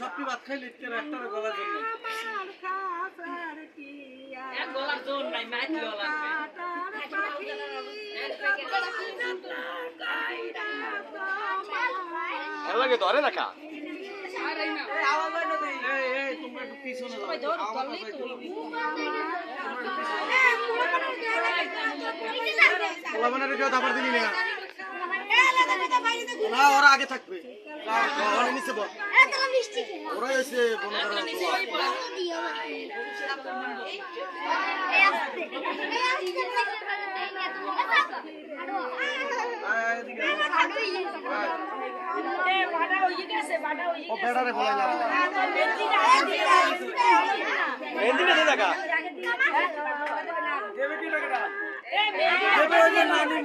সবটি ভাত খাইলে একটা গলার জন্য। এক গলার জোর নাই মাইতিও লাগবে ভালো লাগে ধরে পাইছো পোলাবানের দাবার দিলি না। না ওরা আগে থাকবে। নিচে বল। ওরা এসে দেখা।